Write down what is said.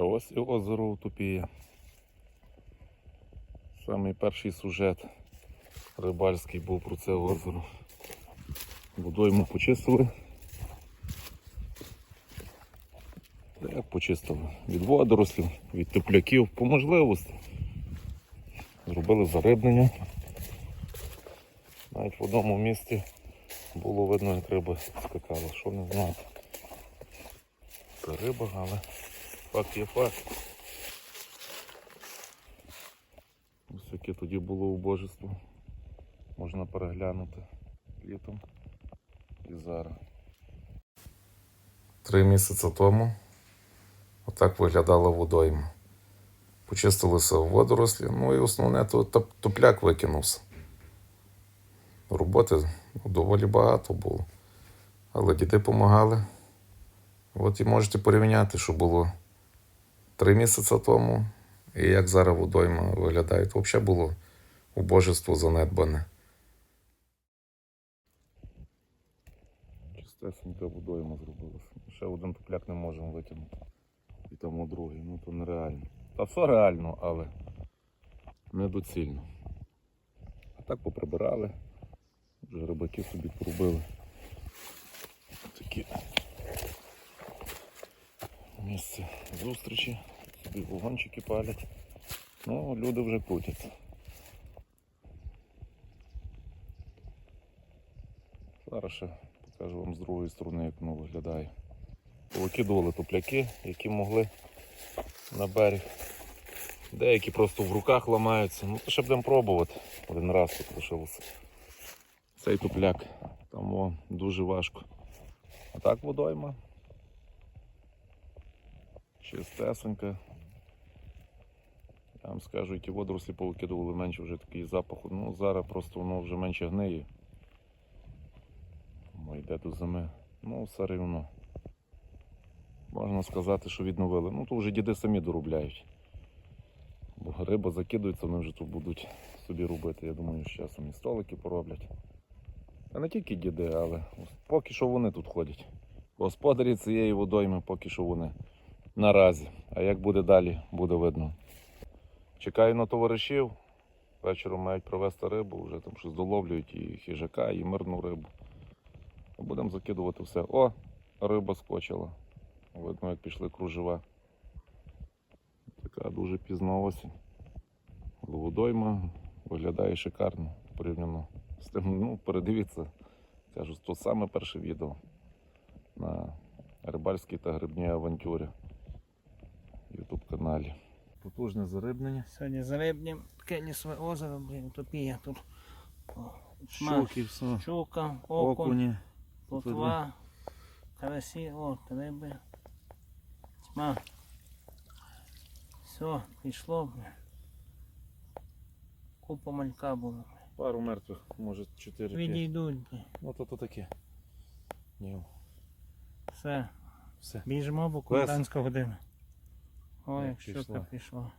А ось і озеро Утопія. Самий перший сюжет рибальський був про це озеро. Водойму почистили. Як почистили? Від водорослів, від тепляків, по можливості. Зробили зарибнення. Навіть в одному місці було видно, як риба скакала. Що не знаю. Це риба, але факт є факт. Ось яке тоді було убожество. Можна переглянути літом і зараз. Три місяці тому отак виглядала водойма. Почистилися водорослі, ну і основне то топляк викинувся. Роботи ну, доволі багато було. Але діти допомагали. От і можете порівняти, що було три місяці тому і як зараз водойма виглядає. То взагалі було убожество занедбане. Чистесенька водойма зробилася. Ще один топляк не можемо витягнути. І тому другий. Ну то нереально. Та все реально, але недоцільно. А так поприбирали. Вже рибаки собі поробили. Такі місце зустрічі. Собі вогончики палять. Ну, люди вже крутяться. Зараз ще покажу вам з другої сторони, як воно виглядає. Повикидували топляки, які могли на берег. Деякі просто в руках ламаються. Ну, то ще будемо пробувати. Один раз тут лишилося. Цей топляк. Там о, дуже важко. А так водойма. Чистесенька. Я вам скажу, які водорослі повикидували менше вже такий запах. Ну зараз просто воно вже менше гниє. Тому йде до зими. Ну, все рівно. Можна сказати, що відновили. Ну, то вже діди самі доробляють. Бо риба закидується, вони вже тут будуть собі робити. Я думаю, з часом і столики пороблять. Та не тільки діди, але поки що вони тут ходять. Господарі цієї водойми поки що вони наразі. А як буде далі, буде видно. Чекаю на товаришів. Вечором мають привезти рибу, вже там щось доловлюють і хижака, і мирну рибу. Будемо закидувати все. О, риба скочила. Видно, як пішли кружева. Така дуже пізна осінь. Але Водойма виглядає шикарно порівняно з тим. Ну, передивіться, кажу, то саме перше відео на рибальській та грибній авантюрі каналі. Потужне зарибнення. Сьогодні зарибні таке лісове озеро, блін, утопія тут. О, Щуки, все. Щука, окунь, Окуні. плотва, карасі, от, риби. Тьма. Все, пішло. блін. Купа малька було. Пару мертвих, може 4 Відійдуть. блін. Ну то то таке. Ні. Все. Все. Біжимо, бо комендантська година. Ой, Як щука пішла. пішла.